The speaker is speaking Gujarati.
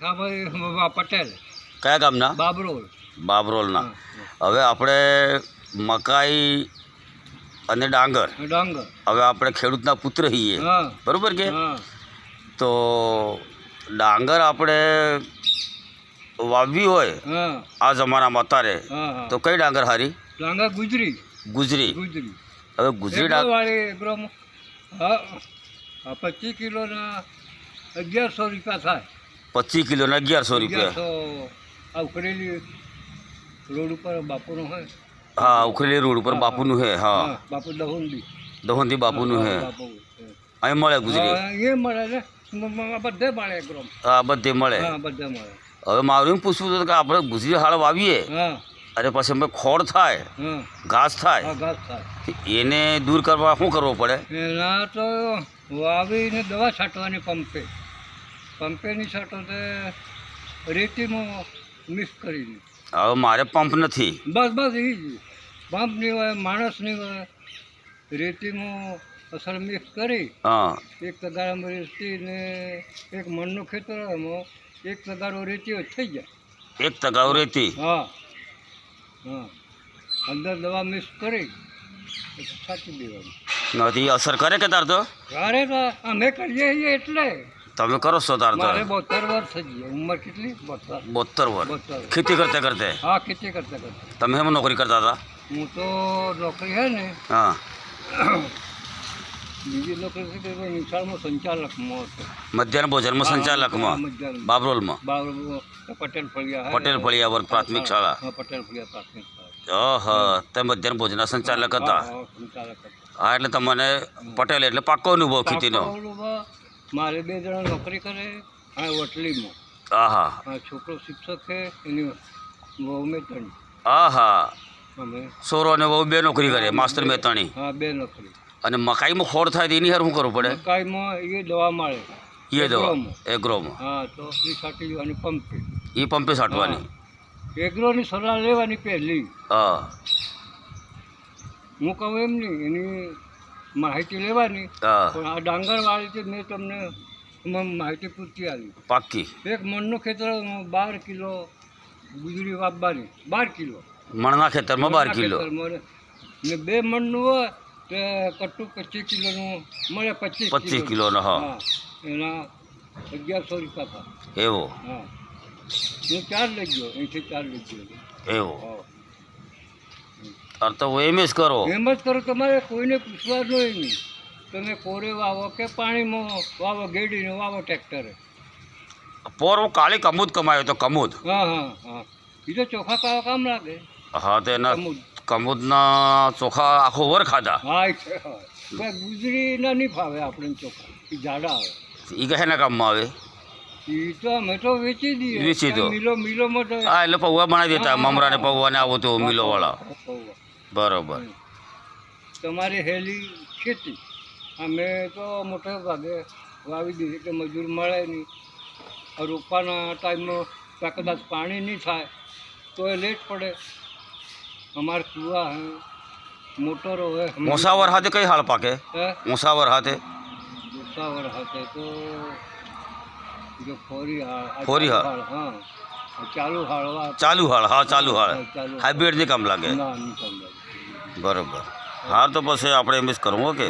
પટેલ. કયા ગામના? બાબરોલ. બાબરોલના. હવે આપણે મકાઈ અને ડાંગર. ડાંગર. હવે આપણે ખેડૂતના પુત્ર છીએ. બરોબર કે? તો ડાંગર આપણે વાવવી હોય આ જમાનામાં અત્યારે તો કઈ ડાંગર હારી? ડાંગર ગુજરી. ગુજરી. ગુજરી. હવે ગુજરી ડાંગર પચીસ કિલોના અગિયારસો રૂપિયા થાય. પચીસ કિલોના અગિયારસો રૂપિયા. આ ઉખડેલી રોડ ઉપર બાપુનો હા? ઉખરેલી રોડ ઉપર બાપુનું હે હા. હા બાપુ દહોંદી દહોંતી બાપુનું હે. અહીં મળે ગુજરી. હા, એ મળે ને મ- મ- બધે મળે હા બધે મળે. હા બધે મળે. હવે મારું એમ પૂછવું હતું કે આપણે ગુજરી હાળ વાવીએ અરે અને પછી અમે ખોળ થાય હા. ઘાસ થાય હા એને દૂર કરવા શું કરવો પડે? તો વાવીને દવા છાંટવાની પંપે. પંપે નહીં છાંટો તે રેતીમાં મિક્સ કરીને. હવે મારે પંપ નથી. બસ બસ એ જ. પંપ નહીં હોય માણસ નહીં હોય રેતીમાં અસર મિક્સ કરી. હા. એક તગારામાં રેતી ને એક મણનું ખેતર એમાં એક તગારો રેતી થઈ જાય. એક તગાવ રેતી? હા. હા. અંદર દવા મિક્સ કરી છાંટી દેવાની. નથી અસર કરે કે તાર તો? કરે તો અમે કરીએ એટલે. તમે કરો છો તાર મારે બોતેર વર્ષ થઈ ઉંમર કેટલી? બોતેર. બોતેર વર્ષ ખેતી કરતે કરતે? હા ખેતી કરતા કરતા. તમે એમ નોકરી કરતા હતા? હું તો નોકરી હે ને હા. બીજી નોકરી છે નિશાળમાં સંચાલકમાં હતો. મધ્યાહન ભોજનમાં સંચાલકમાં? બાબરોલમાં? પટેલ ફળિયા પટેલ ફળિયા વર્ગ પ્રાથમિક શાળા. પટેલ ફળિયા પ્રાથમિક શાળા. તે મધ્યાહન ભોજનના સંચાલક હતા? હા, એટલે તમને પટેલ એટલે પાકો અનુભવ ખેતીનો. મારે બે જણા નોકરી કરે હા વટલીમાં. આહા. આ છોકરો શિક્ષક છે એની વહુ મેતણી આહા. અમે સોરો અને બહુ બે નોકરી કરે માસ્તર મહેતાણી હા બે નોકરી. અને મકાઈમાં ખોડ થાય તો એની હાર શું કરવું પડે? મકાઈમાં એ દવા મળે એ દવા? એગ્રોમાં. હા તો એ સાટી દેવાની પંપે. એ પંપે સાટવાની એગ્રોની સલાહ લેવાની પહેલી. હા. હું કહું એમ નહીં એની માહિતી લેવાની. પણ આ ડાંગરવાળી મેં તમને માહિતી પૂરતી આવી પાકી એક મણનું ખેતર બાર કિલો ગુજરી વાપવાની બાર કિલો. મણના ખેતરમાં બાર કિલો. ને બે મણનું હોય તો કટ્ટું પચીસ કિલોનું મળે પચીસ પચીસ કિલોનો. હા. એના અગિયારસો રૂપિયા એવો? હા. હું ચાર લઈ ગયો અહીંથી ચાર લઈ ગયો. એવો? હા. તાર તો એમ જ કરો. એમ જ કરો તમારે કોઈને પૂછવા જોઈએ નહીં. તમે કોરે વાવો કે પાણીમાં વાવો ગેડીને વાવો ટ્રેક્ટરે. પોર હું કાળી કમૂદ કમાયો તો કમૂદ. હા હા હા. બીજો ચોખા કાવા કામ લાગે. હા તો એના. કમૂદના ચોખા આખો વર ખાધા. હા ગુજરીના નહીં ફાવે આપણે ચોખા. જાડા આવે. એ કહેના કામમાં આવે. વેચી દો. મિલો મિલો હા એટલે પૌવા બનાવી દેતા મમરાને પૌવાને આવો તો મિલોવાળા. પૌવા. બરોબર. તમારી હેલી ખેતી. અમે તો મોટે ભાગે વાવી દીધી કે મજૂર મળે નહીં. રોપવાના રોપાના ટાઈમમાં કદાચ પાણી નહીં થાય તો એ લેટ પડે. અમારે કુવા હે મોટરો હોય મોસાવર હાથે કઈ હાળ પાકે? હે? મોસાવર હાથે? મોસાવર હાથે તો જો ફોરી હાળ ફોરી હાળ. હા. ચાલુ હાળવા ચાલુ હાળ હા ચાલુ હાળ. હા. હાઇબ્રિડ કામ લાગે. ના નહીં કામ લાગે. બરોબર હા તો પછી આપણે એમ જ કરવું કે.